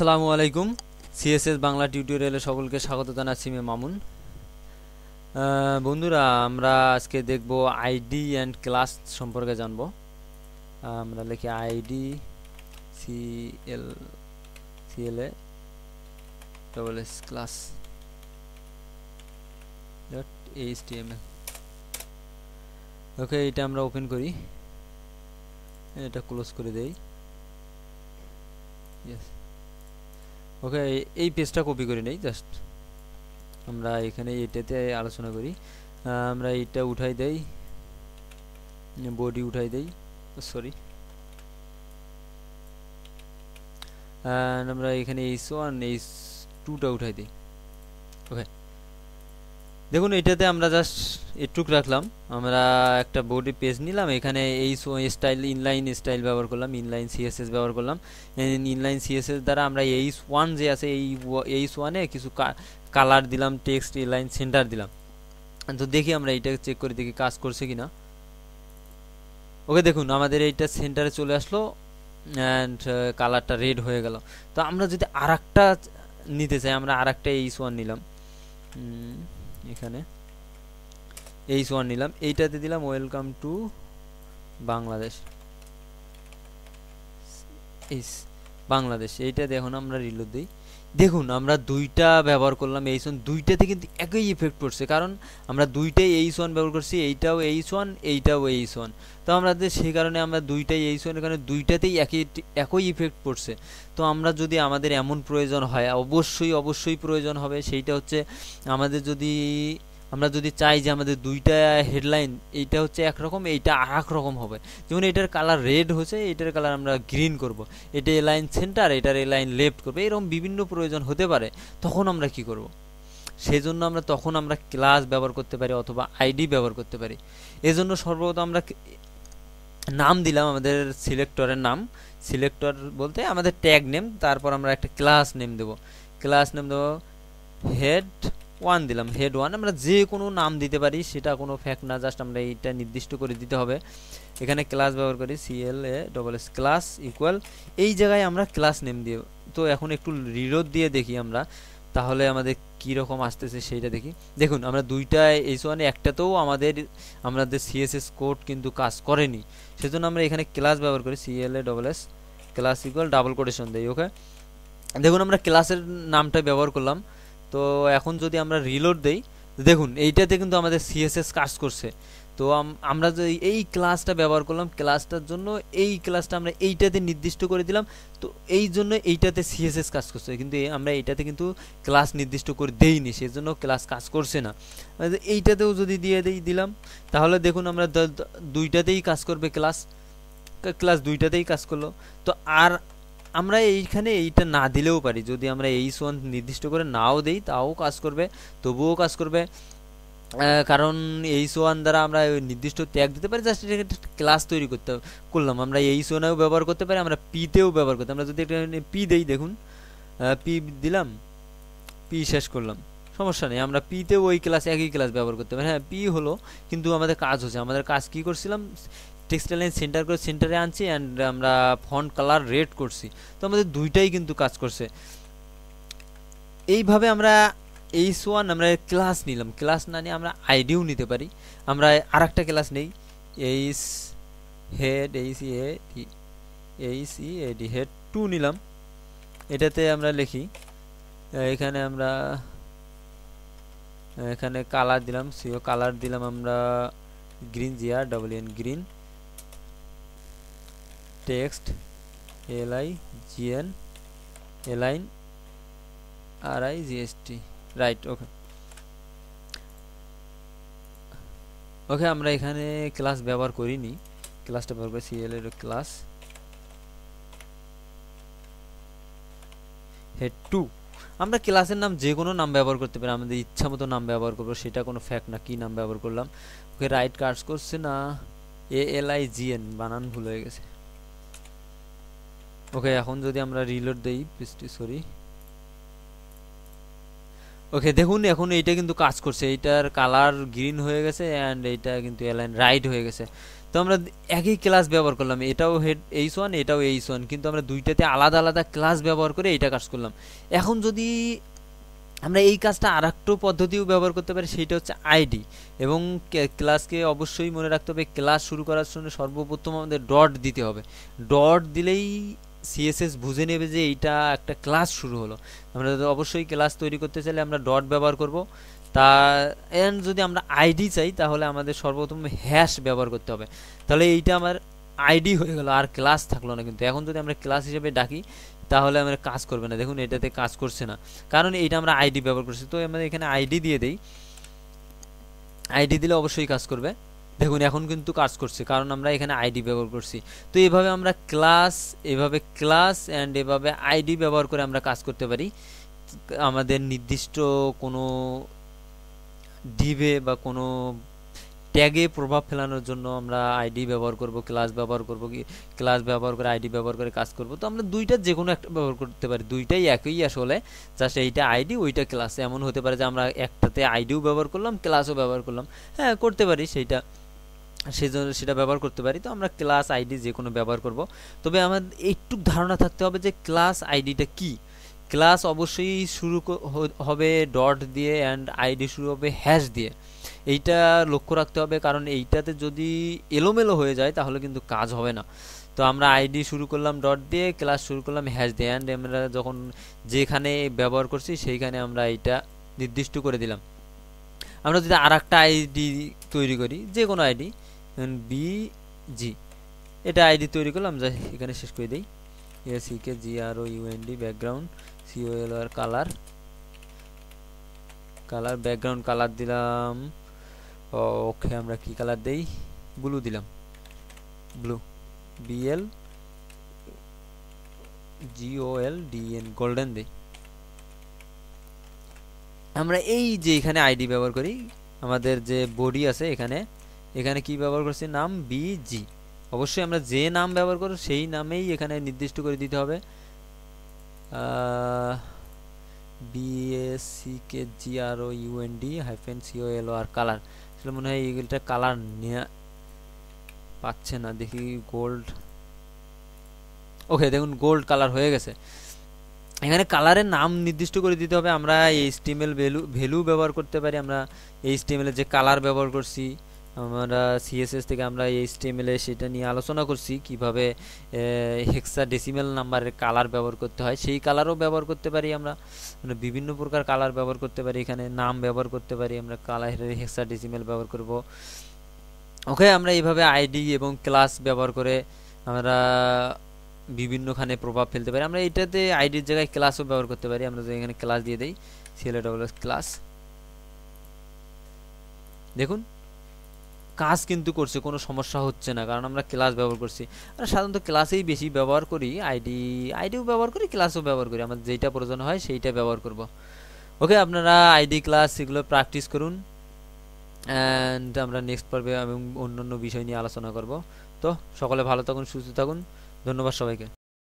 আসসালামু আলাইকুম। সিএসএস বাংলা টিউটোরিয়ালে সকলকে স্বাগত জানাচ্ছি আমি মামুন। বন্ধুরা, আমরা আজকে দেখব আইডি অ্যান্ড ক্লাস সম্পর্কে জানব। আমরা লিখি ID CL CLA double S class dot H HTML okay এটা আমরা ওপেন করি। এটা ক্লোজ করে দেই। ইয়েস ওকে, এই পেজটা কপি করে নেই জাস্ট আমরা এখানে এটাতে আলোচনা করি। আমরা এইটা উঠাই দেই বডি উঠাই দেই সরি আমরা এখানে এইচ ওয়ান এইচ টুটা উঠাই দিই। ওকে। দেখুন, এটাতে আমরা জাস্ট এটুক রাখলাম। আমরা একটা বডি পেজ নিলাম। এখানে এই স্টাইল ইনলাইন স্টাইল ব্যবহার করলাম ইনলাইন সিএসএস ব্যবহার করলাম। ইনলাইন সিএসএস দ্বারা আমরা এইচ ওয়ান যে আছে, এই এইচ ওয়ানে কিছু কালার দিলাম টেক্সট লাইন সেন্টার দিলাম। তো দেখি আমরা এইটা চেক করে দেখি কাজ করছে কিনা। ওকে দেখুন, আমাদের এইটা সেন্টারে চলে আসলো অ্যান্ড কালারটা রেড হয়ে গেল। তো আমরা যদি আর নিতে চাই, আমরা আর একটা এইচ ওয়ান নিলাম এখানে। এইচ ওয়ান নিলাম। এইটাতে দিলাম ওয়েলকাম টু বাংলাদেশ। বাংলাদেশ। এইটা দেখুন আমরা রিলোড দিই। দেখুন, আমরা দুইটা ব্যবহার করলাম এইচ ওয়ান দুইটাতে কিন্তু একই ইফেক্ট পড়ছে। কারণ আমরা দুইটাই এইচ ওয়ান ব্যবহার করছি, এইটাও এইচ ওয়ান এইটাও এইচ ওয়ান তো আমাদের সেই কারণে আমরা দুইটাই এইচ ওয়ান কারণে দুইটাতেই একই একই ইফেক্ট পড়ছে। তো আমরা যদি আমাদের এমন প্রয়োজন হয়, অবশ্যই অবশ্যই প্রয়োজন হবে। সেইটা হচ্ছে আমাদের যদি আমরা যদি চাই যে আমাদের দুইটা হেডলাইন এইটা হচ্ছে একরকম, এইটা আর রকম হবে। যেমন এটার কালার রেড হচ্ছে, এটার কালার আমরা গ্রিন করব। এটা এ লাইন সেন্টার এটার এ লাইন লেফট করব। এরকম বিভিন্ন প্রয়োজন হতে পারে। তখন আমরা কি করব? সেই জন্য আমরা তখন আমরা ক্লাস ব্যবহার করতে পারি অথবা আইডি ব্যবহার করতে পারি। এজন্য সর্বপ্রথম আমরা নাম দিলাম আমাদের সিলেক্টরের নাম। সিলেক্টর বলতে আমাদের ট্যাগ নেম তারপর আমরা একটা ক্লাস নেম দেব। ক্লাস নেম দেবো হেড ওয়ান দিলাম হেড ওয়ান আমরা যে কোনো নাম দিতে পারি, সেটা কোনো ফ্যাক্ট না জাস্ট আমরা এইটা নির্দিষ্ট করে দিতে হবে। এখানে ক্লাস ব্যবহার করি CL A double S class equal এই জায়গায় আমরা ক্লাস নেম দিয়ে, তো এখন একটু রিলোড দিয়ে দেখি আমরা। তাহলে আমাদের কী রকম আসতেছে সেইটা দেখি। দেখুন, আমরা দুইটা এইচ ওয়ানে একটাতেও আমাদের আমাদের সিএসএস কোড কিন্তু কাজ করেনি। সেজন্য আমরা এখানে ক্লাস ব্যবহার করি CL A double S class equal double quotation দিই ওকে দেখুন, আমরা ক্লাসের নামটা ব্যবহার করলাম। তো এখন যদি আমরা রিলোড দেই, দেখুন, এইটাতে কিন্তু আমাদের সিএসএস কাজ করছে। তো আমরা যদি এই ক্লাসটা ব্যবহার করলাম ক্লাসটার জন্য এই ক্লাসটা আমরা এইটাতে নির্দিষ্ট করে দিলাম, তো এই জন্য এইটাতে সিএসএস কাজ করছে। কিন্তু আমরা এইটাতে কিন্তু ক্লাস নির্দিষ্ট করে দেইনি সেই জন্য ক্লাস কাজ করছে না। এইটাতেও যদি দিয়ে দিই, দিলাম, তাহলে দেখুন আমরা দুইটাতেই কাজ করবে ক্লাস ক্লাস দুইটাতেই কাজ করল। তো আর আমরা এইখানে এইটা না দিলেও পারি। যদি আমরা এইচ ওয়ান নির্দিষ্ট করে নাও দেই, তাও কাজ করবে, তবুও কাজ করবে। কারণ এইচ ওয়ান দ্বারা আমরা নির্দিষ্ট ট্যাগ দিতে পারি জাস্ট এটা ক্লাস তৈরি করতে করলাম। আমরা এইচ ওয়ানেও ব্যবহার করতে পারি, আমরা পিতেও ব্যবহার করতে আমরা যদি একটা পি দেই, দেখুন পি দিলাম পি শেষ করলাম, সমস্যা নেই। আমরা পিতেও ওই ক্লাস একই ক্লাস ব্যবহার করতে পারি। হ্যাঁ পি হলো, কিন্তু আমাদের কাজ হচ্ছে, আমাদের কাজ কি করছিলাম? টেক্সটাইল লাইন সেন্টার করে সেন্টারে আনছি অ্যান্ড আমরা ফন্ট কালার রেড করছি। তো আমাদের দুইটাই কিন্তু কাজ করছে। এইভাবে আমরা এইচ ওয়ান আমরা ক্লাস নিলাম। ক্লাস না নিয়ে আমরা আইডিও নিতে পারি। আমরা আর একটা ক্লাস নেই। H head, H A H E AD head two নিলাম। এটাতে আমরা লিখি। এখানে আমরা, এখানে কালার দিলাম। সিও কালার দিলাম আমরা। Green Zia double N, green. Text, L I GN align R I GST right, okay. Okay, আমরা এখানে ক্লাস ব্যবহার করিনি। ক্লাসটা ব্যবহার করি সিএল এর ক্লাস। Head to. আমরা ক্লাসের নাম যে কোনো নাম ব্যবহার করতে পারি, আমাদের ইচ্ছা মতো নাম ব্যবহার করব, সেটা কোনো ফ্যাক্ট না, কি নাম ব্যবহার করলাম। ওকে রাইট কাজ করছে না, এ এল আই জি এন, বানান ভুল হয়ে গেছে। ওকে এখন যদি আমরা রিলোড দেই প্লিজটি সরি ওকে দেখুন, এখন এইটা কিন্তু কাজ করছে। এইটার কালার গ্রিন হয়ে গেছে অ্যান্ড এইটা কিন্তু এলাইন রাইট হয়ে গেছে। তো আমরা একই ক্লাস ব্যবহার করলাম। এটাও হেড এইচ ওয়ান, এটাও এইচ ওয়ান। কিন্তু আমরা দুইটাতে আলাদা আলাদা ক্লাস ব্যবহার করে এইটা কাজ করলাম। এখন যদি আমরা এই কাজটা আর একটু পদ্ধতিও ব্যবহার করতে পারি সেইটা হচ্ছে আইডি এবং ক্লাসকে অবশ্যই মনে রাখতে হবে ক্লাস শুরু করার জন্য সর্বপ্রথম আমাদের ডট দিতে হবে। ডট দিলেই সিএসএস বুঝে নেবে যে এইটা একটা ক্লাস শুরু হলো। আমরা অবশ্যই ক্লাস তৈরি করতে চাইলে আমরা ডট ব্যবহার করব। তা এন্ড যদি আমরা আইডি চাই, তাহলে আমাদের সর্বপ্রথম হ্যাশ ব্যবহার করতে হবে। তাহলে এইটা আমার আইডি হয়ে গেল, আর ক্লাস থাকল না কিন্তু। এখন যদি আমরা ক্লাস হিসেবে ডাকি, তাহলে আমরা কাজ করবে না। দেখুন, এটাতে কাজ করছে না। কারণ এইটা আমরা আইডি ব্যবহার করছি। তো আমরা এখানে আইডি দিয়ে দেই। আইডি দিলে অবশ্যই কাজ করবে। দেখুন এখন কিন্তু কাজ করছে, কারণ আমরা এখানে আইডি ব্যবহার করছি। তো এভাবে আমরা ক্লাস এভাবে ক্লাস অ্যান্ড এভাবে আইডি ব্যবহার করে আমরা কাজ করতে পারি। আমাদের নির্দিষ্ট কোনো ডিবে বা কোনো ট্যাগে প্রভাব ফেলানোর জন্য আমরা আইডি ব্যবহার করব ক্লাস ব্যবহার করব, কি ক্লাস ব্যবহার করে আইডি ব্যবহার করে কাজ করব। তো আমরা দুইটা যে কোনো একটা ব্যবহার করতে পারি, দুইটাই একই আসলে। জাস্ট এইটা আইডি ওইটা ক্লাস এমন হতে পারে যে আমরা একটাতে আইডিও ব্যবহার করলাম ক্লাসও ব্যবহার করলাম। হ্যাঁ করতে পারি সেইটা। সেই জন্য সেটা ব্যবহার করতে পারি। তো আমরা ক্লাস আইডি যে কোনো ব্যবহার করব। তবে আমার একটু ধারণা থাকতে হবে যে ক্লাস আইডিটা কি? ক্লাস অবশ্যই শুরু হবে ডট দিয়ে অ্যান্ড আইডি শুরু হবে হ্যাশ দিয়ে। এইটা লক্ষ্য রাখতে হবে কারণ এইটাতে যদি এলোমেলো হয়ে যায় তাহলে কিন্তু কাজ হবে না। তো আমরা আইডি শুরু করলাম ডট দিয়ে ক্লাস শুরু করলাম হ্যাশ দিয়ে অ্যান্ড আমরা যখন যেখানে ব্যবহার করছি সেইখানে আমরা এইটা নির্দিষ্ট করে দিলাম। আমরা যদি আর একটা আইডি তৈরি করি যে কোনো আইডি বি জি এটা আইডি তৈরি করলাম, যা এখানে শেষ করে দিই। ACK G R O UND background COL R colour colour background colour দিলাম। ওকে, আমরা কি কালার দেই? ব্লু দিলাম। Blue BL GOL DN golden দেই। আমরা এই যে এখানে আইডি ব্যবহার করি, আমাদের যে বডি আছে এখানে এখানে কি ব্যবহার করছি? নাম বিজি অবশ্যই আমরা যে নাম ব্যবহার করব, সেই নামেই এখানে নির্দিষ্ট করে দিতে হবে। BSC K G R O UND hyphen CO L O R colour আসলে মনে হয় এইগুলোটা কালার নেওয়া পাচ্ছে না। দেখি গোল্ড ওকে দেখুন গোল্ড কালার হয়ে গেছে। এখানে কালারের নাম নির্দিষ্ট করে দিতে হবে। আমরা এইচটিএমএল ভ্যালু ভ্যালু ব্যবহার করতে পারি। আমরা এইচটিএমএল এর যে কালার ব্যবহার করছি আমরা সিএসএস থেকে আমরা এইচটিএমএল এ সেটা নিয়ে আলোচনা করছি, কীভাবে হেক্সা ডেসিমেল নাম্বারের কালার ব্যবহার করতে হয়। সেই কালারও ব্যবহার করতে পারি আমরা। মানে বিভিন্ন প্রকার কালার ব্যবহার করতে পারি। এখানে নাম ব্যবহার করতে পারি আমরা কালারের হেক্সা ডেসিমেল ব্যবহার করব। ওকে, আমরা এইভাবে আইডি এবং ক্লাস ব্যবহার করে আমরা বিভিন্নখানে প্রভাব ফেলতে পারি। আমরা এটাতে আইডির জায়গায় ক্লাসও ব্যবহার করতে পারি। আমরা যদি এখানে ক্লাস দিয়ে দিই সিএলএ ডবল ক্লাস দেখুন কাজ কিন্তু করছে, কোনো সমস্যা হচ্ছে না, কারণ আমরা ক্লাস ব্যবহার করছি। আমরা সাধারণত ক্লাসেই বেশি ব্যবহার করি আইডি আইডিও ব্যবহার করি ক্লাসও ব্যবহার করি আমার যেটা প্রয়োজন হয় সেইটা ব্যবহার করব। ওকে আপনারা আইডি ক্লাস এগুলো প্র্যাকটিস করুন অ্যান্ড আমরা নেক্সট পর্বে এবং অন্য অন্য বিষয় নিয়ে আলোচনা করব। তো সকলে ভালো থাকুন, সুস্থ থাকুন, ধন্যবাদ সবাইকে।